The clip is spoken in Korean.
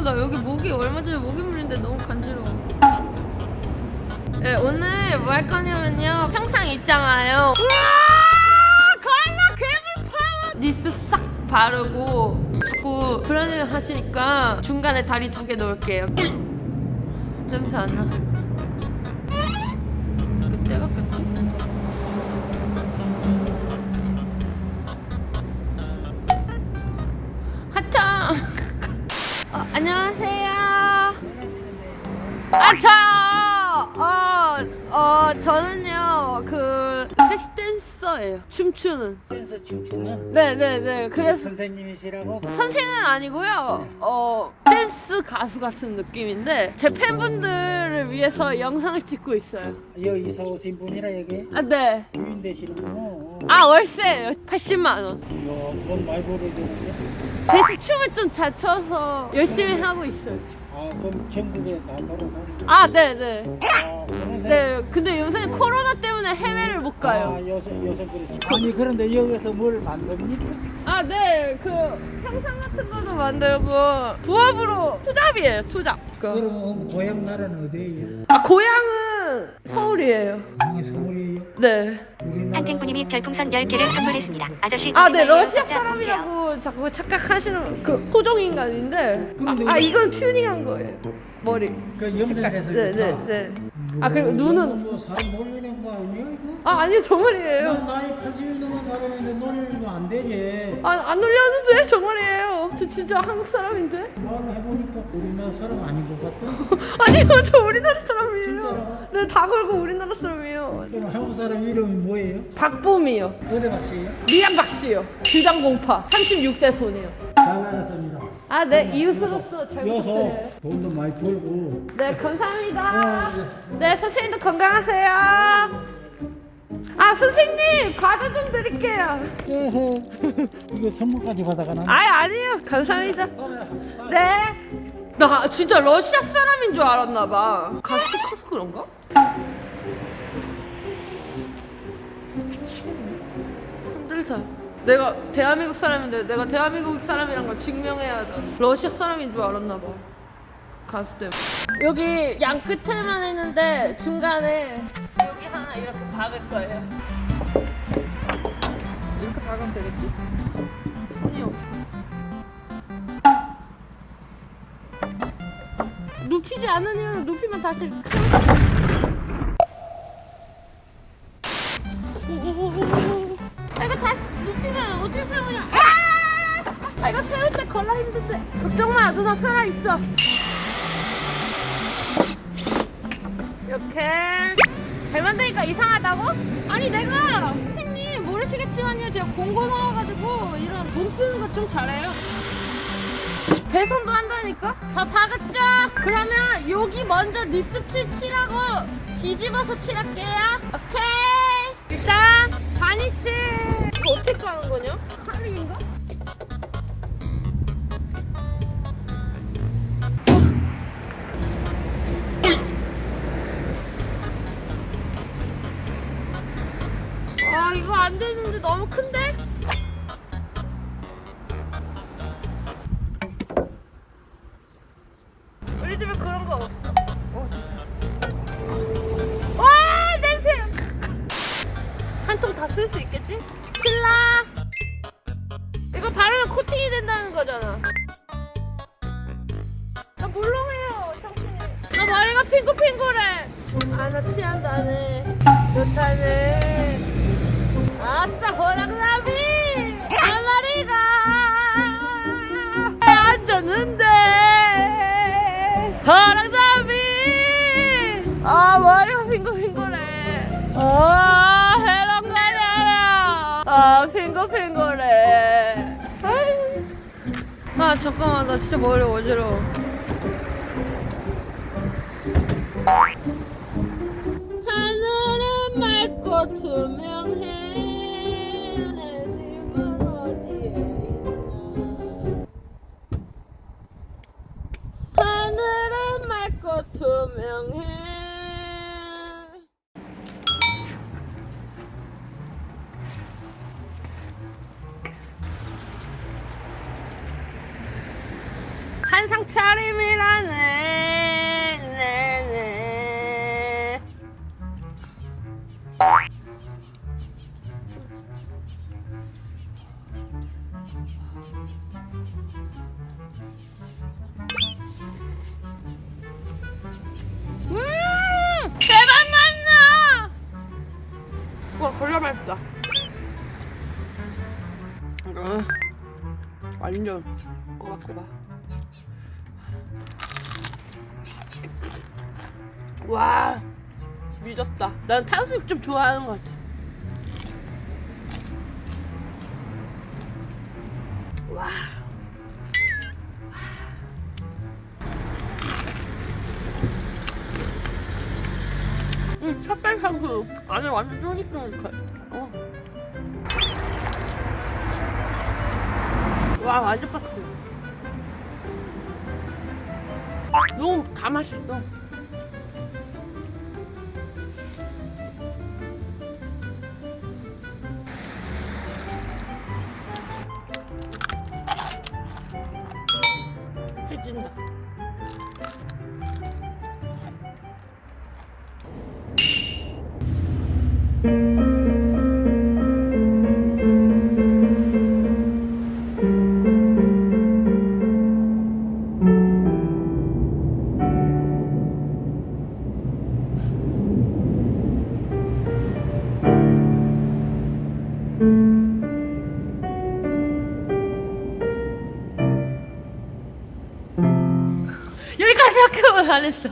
아 나 여기 목이 얼마 전에 목이 물린데 너무 간지러워. 네, 오늘 뭐 할 거냐면요. 평상 있잖아요. 우와! 걸라 괴물 파워! 니스 싹 바르고 자꾸 브라질 하시니까 중간에 다리 두 개 넣을게요. 냄새 안 나. 아, 저, 어, 어, 저는요, 그, 섹시 댄서예요. 춤추는. 댄서 춤추는 네네네. 그래서 선생님이시라고? 선생은 아니고요. 어, 댄스 가수 같은 느낌인데, 제 팬분들을 위해서 영상을 찍고 있어요. 여기 이사 오신 분이라 여기 아, 네. 교인 되시는구나. 아, 월세예요. 80만원. 이야, 돈 많이 벌어주는데. 대신 춤을 좀 잘 춰서 열심히 하고 있어요. 아 그럼 전국에 다 돌아다니고. 아, 네 네. 아, 그러세요? 네, 근데 요새 코로나 때문에 해외를 못 가요. 아 여섯 여섯 그렇지. 아니 그런데 여기서 뭘 만듭니까? 아, 네. 그 평상 같은 것도 만들고 부업으로 투잡이에요. 투잡. 그럼 고향 나라는 어디예요? 아, 고향은 서울이에요. 이게 서울이에요? 네. 한탱구님이 별풍선 10개를 선물했습니다. 아저씨 아, 네. 러시아. 사람이라고 자꾸 착각하시는 그 토종 인간인데. 아, 아, 왜- 이건 튜닝한 거예요. 머리. 그 염색해서 네, 네, 좋다. 네. 아, 그리고 눈은 뭐 사람 놀리는 거 아니야 이거? 아, 아니요. 정말이에요. 나 나이 80이 넘은 사람인데 놀리는 거 안 되지. 아, 안 놀렸는데 정말이에요. 저 진짜 한국 사람인데. 말을 해보니까 우리나라 사람 아닌 것 같다. 아니요, 저 우리나라 사람이에요. 진짜로? 네, 다 걸고 우리나라 사람이에요. 그럼 한국 사람 이름이 뭐예요? 박봄이요. 어디 갔어요? 미양박 씨요. 주장공파. 36대 손이요. 잘나갔습니다. 아, 네, 이웃으로서 잘 부탁드려요. 돈도 많이 벌고. 네, 감사합니다. 아, 네, 선생님도 건강하세요. 아, 선생님, 과자 좀 드릴게요. 이거 선물까지 받아가나? 아, 아니에요. 감사합니다. 네. 나 진짜 러시아 사람인 줄 알았나 봐. 가슴이 커서 그런가? 힘들다. 내가 대한민국 사람인데 내가 대한민국 사람이란 걸 증명해야 돼. 러시아 사람인 줄 알았나 봐. 가수 때문에. 여기 양 끝에만 했는데 중간에 하나 이렇게 박을 거예요. 이렇게 박으면 되겠지? 손이 없어. 눕히지 않으면 눕히면 다시 아, 이거 다시 눕히면 어떻게 세우냐 아! 아 이거 세울 때 걸라 힘든데 걱정 마 누나 살아 있어 이렇게 잘 만드니까 이상하다고? 아니 내가 선생님 모르시겠지만요 제가 공고 나와가지고 이런 몸 쓰는 거 좀 잘해요 배선도 한다니까? 다 박았죠? 그러면 여기 먼저 니스칠 칠하고 뒤집어서 칠할게요. 오케이. 일단 바니스 이거 어떻게 까는 거냐? 칼링인가? 안 되는데 너무 큰데? 우리 집에 그런 거 없어. 어, 와 냄새. 한 통 다 쓸 수 있겠지? 신라. 이거 바르면 코팅이 된다는 거잖아. 나 물렁해요, 상품이. 나 머리가 핑크핑크해. 아, 나 취한다네. 좋다네. 아싸, 호랑나비! 아, 머리가 앉았는데. 호랑나비! 아, 머리가 핑크핑크해. 아, 해랑 가려라. 아. 아이. 아, 잠깐만, 나 진짜 머리 어지러워. 하늘은 맑고 투명해 투명해 한상 차림이라네. 네, 맛있다. 음, 완전 꼬박꼬박. 와, 미쳤다. 난 탕수육 좀 좋아하는 것 같아. 와. 응, 찹쌀 탕수육. 안에 완전 쫄깃쫄깃해. 어. 와, 완전 바삭해. 너무 다 맛있어. 학교만 안 했어.